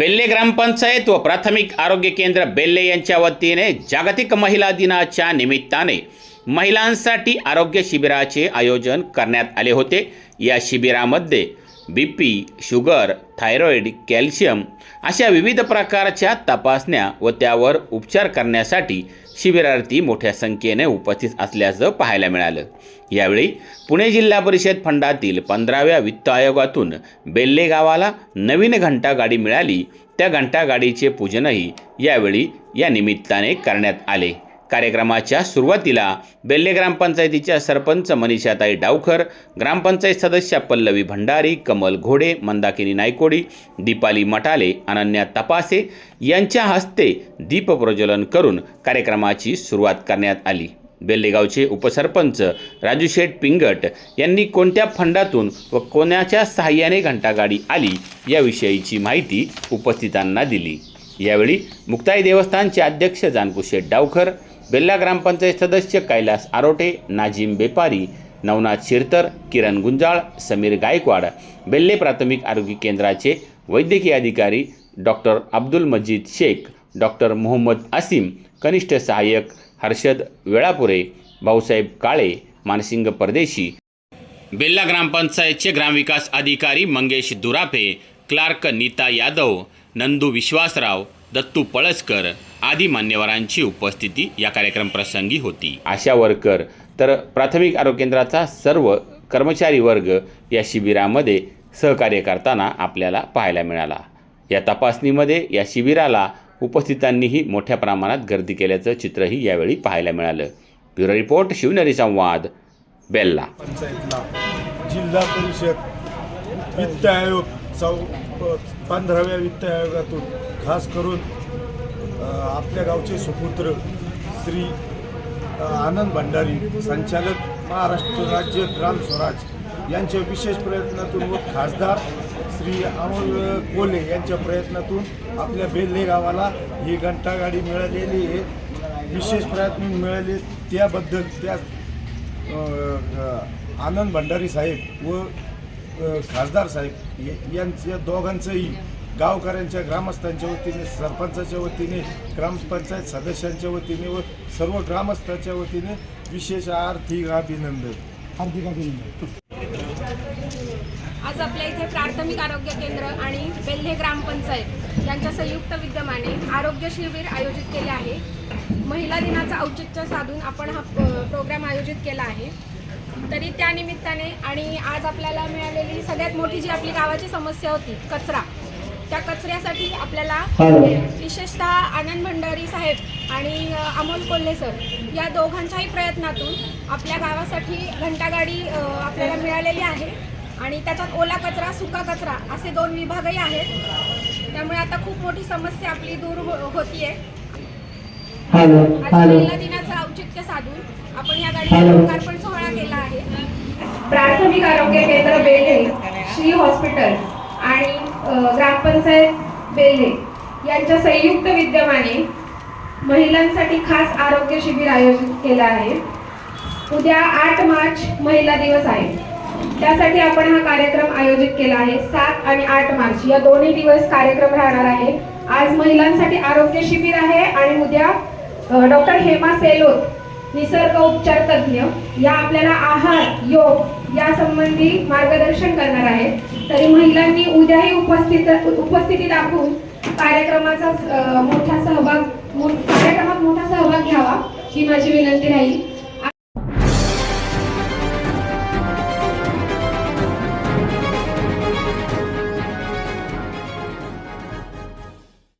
बेल्ले ग्रामपंचायत व प्राथमिक आरोग्य केंद्र बेल्ले यांच्या वतीने जागतिक महिला दिनाच्या निमित्ताने महिलांसाठी आरोग्य शिबिराचे आयोजन करण्यात आले होते. या शिबिरामध्ये B P sugar thyroid calcium अशा विविध प्रकारच्या तपासण्या व त्यावर उपचार करण्यासाठी शिबिरार्थी मोठ्या संख्येने उपस्थित असल्याचं पाहायला मिळालं. यावेळी पुणे जिल्हा परिषद फंडातील पंधराव्या वित्त आयोगातून बेल्ले गावाला नवीन घंटागाडी मिळाली. त्या घंटागाडीचे पूजनही यावेळी या निमित्ताने करण्यात आले. कार्यक्रमाच्या सुरुवातीला बेल्ले ग्रामपंचायतीच्या सरपंच मनीषाताई डावखर ग्रामपंचायत सदस्या पल्लवी भंडारी कमल घोडे मंदाकिनी नायकोडी दीपाली मटाले अनन्या तपासे यांच्या हस्ते दीपप्रज्वलन करून कार्यक्रमाची सुरुवात करण्यात आली. बेल्लेगावचे उपसरपंच राजू शेठ पिंगट यांनी कोणत्या फंडातून व कोणाच्या सहाय्याने घंटागाडी आली याविषयीची माहिती उपस्थितांना दिली. यावेळी मुक्ताई देवस्थानचे अध्यक्ष जानकू शेठ डावखर बेल्ला ग्रामपंचायत सदस्य कैलास आरोटे नाजिम बेपारी नवनाथ शिरतर किरण गुंजाळ समीर गायकवाड बेल्ले प्राथमिक आरोग्य केंद्राचे वैद्यकीय अधिकारी डॉक्टर अब्दुल मजीद शेख डॉक्टर मोहम्मद असीम कनिष्ठ सहाय्यक हर्षद वेळापुरे भाऊसाहेब काळे मानसिंग परदेशी. बेल्ला ग्रामपंचायतचे ग्रामविकास अधिकारी मंगेश दुराफे क्लार्क नीता यादव नंदू विश्वासराव दत्तू पळसकर आदी मान्यवरांची उपस्थिती या कार्यक्रम प्रसंगी होती. आशा वर्कर तर प्राथमिक आरोग्य केंद्राचा सर्व कर्मचारी वर्ग या शिबिरामध्ये सहकार्य करताना आपल्याला पाहायला मिळाला. या तपासणीमध्ये या शिबिराला उपस्थितांनीही मोठ्या प्रमाणात गर्दी केल्याचं चित्रही यावेळी पाहायला मिळालं. ब्युरो रिपोर्ट शिवनेरी संवाद बेल्ला. पंचायतला जिल्हा परिषद वित्त आयोग चौ पंधराव्या वित्त आयोगातून खास करून आपल्या गावचे सुपुत्र श्री आनंद भंडारी संचालक महाराष्ट्र राज्य ग्राम स्वराज यांच्या विशेष प्रयत्नातून व खासदार श्री अमोल कोले यांच्या प्रयत्नातून आपल्या बेल्ले गावाला ही घंटागाडी मिळालेली आहे. विशेष प्रयत्न मिळाले त्याबद्दल त्या आनंद भंडारी साहेब व खासदार साहेब यांच्या दोघांचंही गावकऱ्यांच्या ग्रामस्थांच्या वतीने सरपंचाच्या वतीने ग्रामपंचायत सदस्यांच्या वतीने व सर्व ग्रामस्थांच्या वतीने विशेष आर्थिक अभिनंदन. हार्दिक अभिनंदन. आज आपल्या इथे प्राथमिक आरोग्य केंद्र आणि बेल्हे ग्रामपंचायत यांच्या संयुक्त विद्यमाने आरोग्य शिबिर आयोजित केले आहे. महिला दिनाचं औचित्य साधून आपण हा प्रोग्राम आयोजित केला आहे. तरी त्या निमित्ताने आणि आज आपल्याला मिळालेली सगळ्यात मोठी जी आपली गावाची समस्या होती कचरा त्या कचऱ्यासाठी आपल्याला विशेषतः आनंद भंडारी साहेब आणि अमोल कोल्हे सर या दोघांच्याही प्रयत्नातून आपल्या गावासाठी घंटागाडी आपल्याला मिळालेली आहे. आणि त्याच्यात ओला कचरा सुका कचरा असे दोन विभागही आहेत. त्यामुळे आता खूप मोठी समस्या आपली दूर हो होतीये. हॅलो आज हॅलो महिला दिनाचं औचित्य साधून आपण या गाडीचा लोकार्पण सोहळा केला आहे. प्राथमिक आरोग्य केंद्र बेल्हे श्री हॉस्पिटल. आणि ग्रामपंचायत बेल्हे यांच्या संयुक्त विद्यमाने महिलांसाठी खास आरोग्य शिबिर आयोजित केलं आहे. उद्या आठ मार्च महिला दिवस आहे. त्यासाठी आपण हा कार्यक्रम आयोजित केला आहे. सात आणि आठ मार्च या दोन्ही दिवस कार्यक्रम राहणार आहे. आज महिलांसाठी आरोग्य शिबिर आहे आणि उद्या डॉक्टर हेमा सेलोत निसर्ग उपचार तज्ज्ञ या आपल्याला आहार योग या संबंधी मार्गदर्शन करणार आहेत. तरी महिलांनी उद्याही उपस्थित उपस्थिती दाखवून कार्यक्रमाचा मोठा सहभाग मो- कार्यक्रमात मोठा सहभाग घ्यावा ही माझी विनंती राहील.